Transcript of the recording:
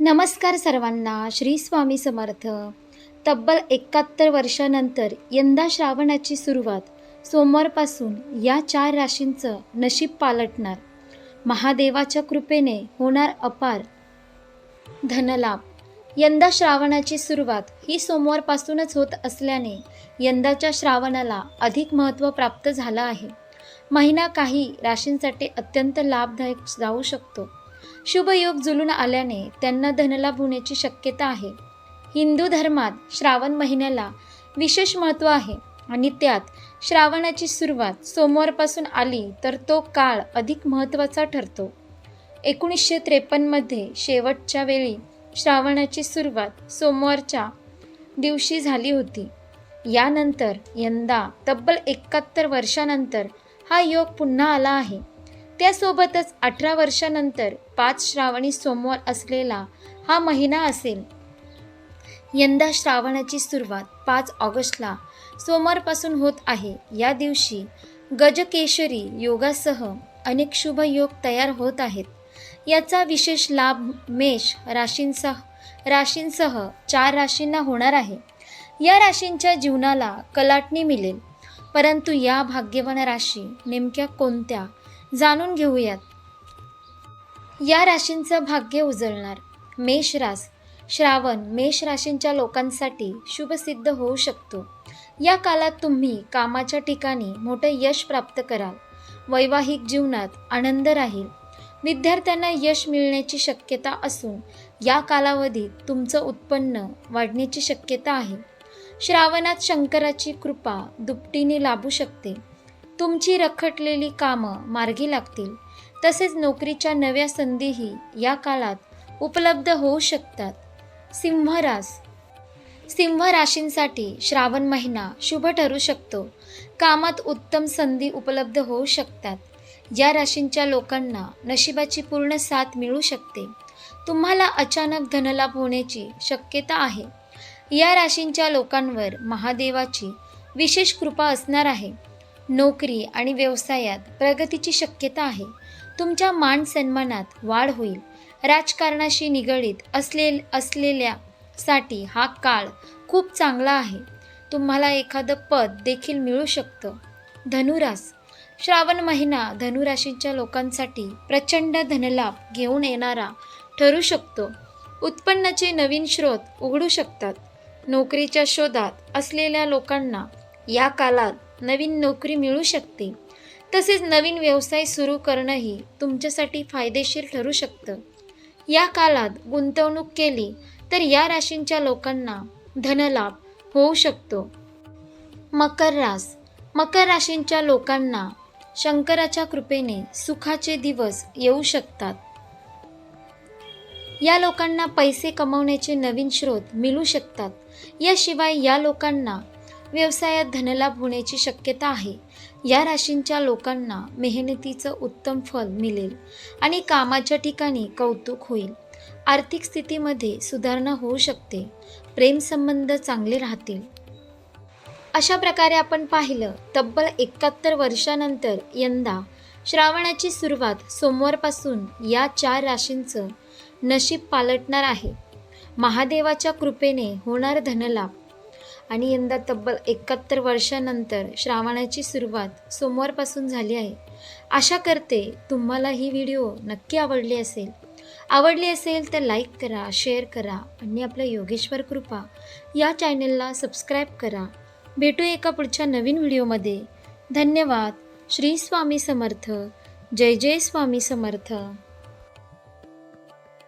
नमस्कार सर्वांना श्री स्वामी समर्थ. तब्बल एकाहत्तर वर्षानंतर यंदा श्रावणाची सुरुवात सोमवारपासून या चार राशींचं नशीब पालटणार. महादेवाच्या कृपेने होणार अपार धनलाभ. यंदा श्रावणाची सुरुवात ही सोमवारपासूनच होत असल्याने यंदाच्या श्रावणाला अधिक महत्त्व प्राप्त झालं आहे. महिना काही राशींसाठी अत्यंत लाभदायक जाऊ शकतो. शुभ योग जुलून आल्याने त्यांना धनलाभ होण्याची शक्यता आहे. हिंदू धर्मात श्रावण महिन्याला विशेष महत्त्व आहे आणि त्यात श्रावणाची सुरुवात सोमवारपासून आली तर तो काळ अधिक महत्त्वाचा ठरतो. एकोणीसशे त्रेपन्नमध्ये शेवटच्या वेळी श्रावणाची सुरुवात सोमवारच्या दिवशी झाली होती. यानंतर यंदा तब्बल एकाहत्तर वर्षानंतर हा योग पुन्हा आला आहे. त्यासोबतच अठरा वर्षानंतर पाच श्रावणी सोमवार असलेला हा महिना असेल. यंदा श्रावणाची सुरुवात पाच ऑगस्टला सोमवारपासून होत आहे. या दिवशी गजकेशरी योगासह अनेक शुभ योग तयार होत आहेत. याचा विशेष लाभ मेष राशींसह राशींसह चार राशींना होणार आहे. या राशींच्या जीवनाला कलाटणी मिळेल. परंतु या भाग्यवान राशी नेमक्या कोणत्या? जाणून घेऊयात. या राशींचं भाग्य उजळणार. मेष रास. श्रावण मेष राशींच्या लोकांसाठी शुभसिद्ध होऊ शकतो. या काळात तुम्ही कामाच्या ठिकाणी मोठं यश प्राप्त कराल. वैवाहिक जीवनात आनंद राहील. विद्यार्थ्यांना यश मिळण्याची शक्यता असून या कालावधीत तुमचं उत्पन्न वाढण्याची शक्यता आहे. श्रावणात शंकराची कृपा दुपटीने लाभू शकते. तुमची रखडलेली कामं मार्गी लागतील. तसेच नोकरीच्या नव्या संधीही या काळात उपलब्ध होऊ शकतात. सिंहरास. सिंह राशींसाठी श्रावण महिना शुभ ठरू शकतो. कामात उत्तम संधी उपलब्ध होऊ शकतात. या राशींच्या लोकांना नशिबाची पूर्ण साथ मिळू शकते. तुम्हाला अचानक धनलाभ होण्याची शक्यता आहे. या राशींच्या लोकांवर महादेवाची विशेष कृपा असणार आहे. नोकरी आणि व्यवसायात प्रगतीची शक्यता आहे. तुमच्या मान सन्मानात वाढ होईल. राजकारणाशी निगडीत असले असलेल्या साठी हा काळ खूप चांगला आहे. तुम्हाला एखादं पद देखील मिळू शकतं. धनुरास. श्रावण महिना धनुराशीच्या लोकांसाठी प्रचंड धनलाभ घेऊन येणारा ठरू शकतो. उत्पन्नाचे नवीन स्रोत उघडू शकतात. नोकरीच्या शोधात असलेल्या लोकांना या कालात नवीन नोकरी मिळू शकते. तसेच नवीन व्यवसाय सुरू करणंही तुमच्यासाठी फायदेशीर ठरू शकतं. या काळात गुंतवणूक केली तर या राशींच्या लोकांना धनलाभ होऊ शकतो. मकर रास. मकर राशींच्या लोकांना शंकराच्या कृपेने सुखाचे दिवस येऊ शकतात. या लोकांना पैसे कमवण्याचे नवीन स्रोत मिळू शकतात. याशिवाय या लोकांना व्यवसायात धनलाभ होण्याची शक्यता आहे. या राशींच्या लोकांना मेहनतीचं उत्तम फल मिळेल आणि कामाच्या ठिकाणी कौतुक होईल. आर्थिक स्थितीमध्ये सुधारणा होऊ शकते. प्रेमसंबंध चांगले राहतील. अशा प्रकारे आपण पाहिलं तब्बल एकाहत्तर वर्षानंतर यंदा श्रावणाची सुरुवात सोमवारपासून या चार राशींचं नशीब पालटणार आहे. महादेवाच्या कृपेने होणार धनलाभ आणि यंदा तब्बल एकाहत्तर वर्षानंतर श्रावणाची सुरुवात सोमवारपासून झाली आहे. आशा करते तुम्हाला ही व्हिडिओ नक्की आवडली असेल. आवडली असेल तर लाईक करा शेअर करा आणि आपल्या योगेश्वर कृपा या चॅनलला सबस्क्राईब करा. भेटू एका पुढच्या नवीन व्हिडिओमध्ये. धन्यवाद. श्री स्वामी समर्थ. जय जय स्वामी समर्थ.